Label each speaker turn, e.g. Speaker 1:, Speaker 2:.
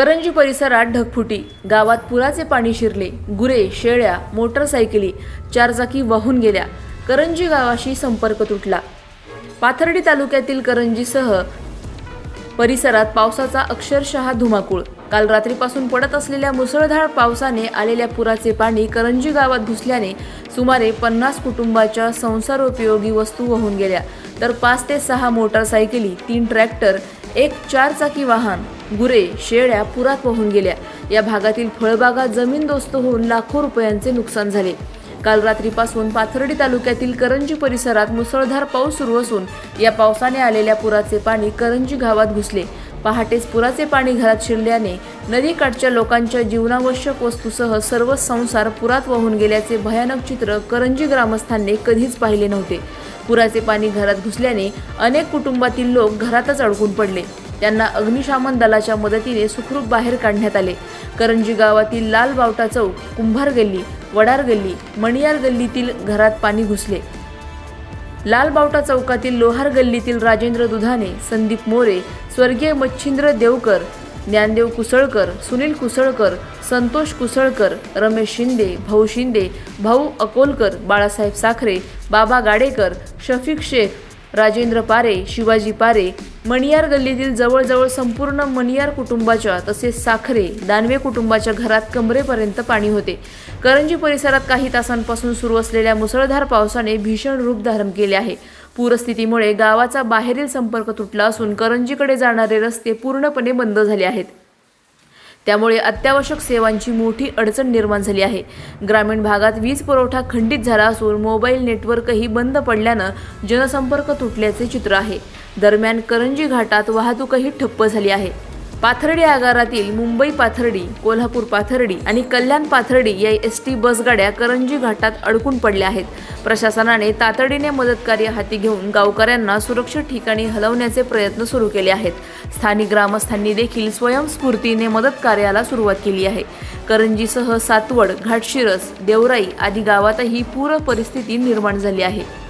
Speaker 1: करंजी परिसरात ढगफुटी. गावात पुराचे पाणी शिरले. गुरे शेळ्या मोटरसायकली चारचाकी वाहून गेल्या. करंजी गावाशी संपर्क तुटला. पाथर्डी तालुक्यातील करंजीसह परिसरात पावसाचा अक्षरशः धुमाकूळ. काल रात्रीपासून पडत असलेल्या मुसळधार पावसाने आलेल्या पुराचे पाणी करंजी गावात घुसल्याने सुमारे पन्नास कुटुंबाच्या संसारोपयोगी वस्तू वाहून गेल्या. तर पाच ते सहा मोटारसायकली तीन ट्रॅक्टर एक चारचाकी वाहन गुरे शेळ्या पुरात वाहून गेल्या. या भागातील फळबागा जमीनदोस्त होऊन लाखो रुपयांचे नुकसान झाले. काल रात्रीपासून पाथर्डी तालुक्यातील करंजी परिसरात मुसळधार पाऊस सुरू असून या पावसाने आलेल्या पुराचे पाणी करंजी गावात घुसले. पहाटेच पुराचे पाणी घरात शिरल्याने नदीकाठच्या लोकांच्या जीवनावश्यक वस्तूसह सर्व संसार पुरात वाहून गेल्याचे भयानक चित्र करंजी ग्रामस्थांनी कधीच पाहिले नव्हते. पुराचे पाणी घरात घुसल्याने अनेक कुटुंबातील लोक घरातच अडकून पडले. त्यांना अग्निशामन दलाच्या मदतीने सुखरूप बाहेर काढण्यात आले. करंजी गावातील लाल बावटा चौक कुंभार गल्ली वडार गल्ली मणियार गल्लीतील घरात पाणी घुसले. लाल बावटा चौकातील लोहार गल्लीतील राजेंद्र दुधाने संदीप मोरे स्वर्गीय मच्छिंद्र देवकर ज्ञानदेव कुसळकर सुनील कुसळकर संतोष कुसळकर रमेश शिंदे भाऊ शिंदे भाऊ अकोलकर बाळासाहेब साखरे बाबा गाडेकर शफिक शेख राजेंद्र पारे शिवाजी पारे मणियार गल्लीतील जवळजवळ संपूर्ण मणियार कुटुंबाच्या तसेच साखरे दानवे कुटुंबाच्या घरात कमरेपर्यंत पाणी होते. करंजी परिसरात काही तासांपासून सुरू असलेल्या मुसळधार पावसाने भीषण रूप धारण केले आहे. पूरस्थितीमुळे गावाचा बाहेरील संपर्क तुटला असून करंजीकडे जाणारे रस्ते पूर्णपणे बंद झाले आहेत. त्यामुळे अत्यावश्यक सेवांची मोठी अडचण निर्माण झाली आहे. ग्रामीण भागात वीज पुरवठा खंडित झाला असून मोबाईल नेटवर्कही बंद पडल्यानं जनसंपर्क तुटल्याचे चित्र आहे. दरम्यान करंजी घाटात वाहतूकही ठप्प झाली आहे. पाथर्डी आगारातील मुंबई पाथर्डी कोल्हापूर पाथर्डी आणि कल्याण पाथर्डी या एस टी बसगाड्या करंजी घाटात अडकून पडल्या आहेत. प्रशासनाने तातडीने मदतकार्य हाती घेऊन गावकऱ्यांना सुरक्षित ठिकाणी हलवण्याचे प्रयत्न सुरू केले आहेत. स्थानिक ग्रामस्थांनी देखील स्वयंस्फूर्तीने मदत कार्याला सुरुवात केली आहे. करंजीसह सातवड घाटशिरस देवराई आदी गावातही पूर परिस्थिती निर्माण झाली आहे.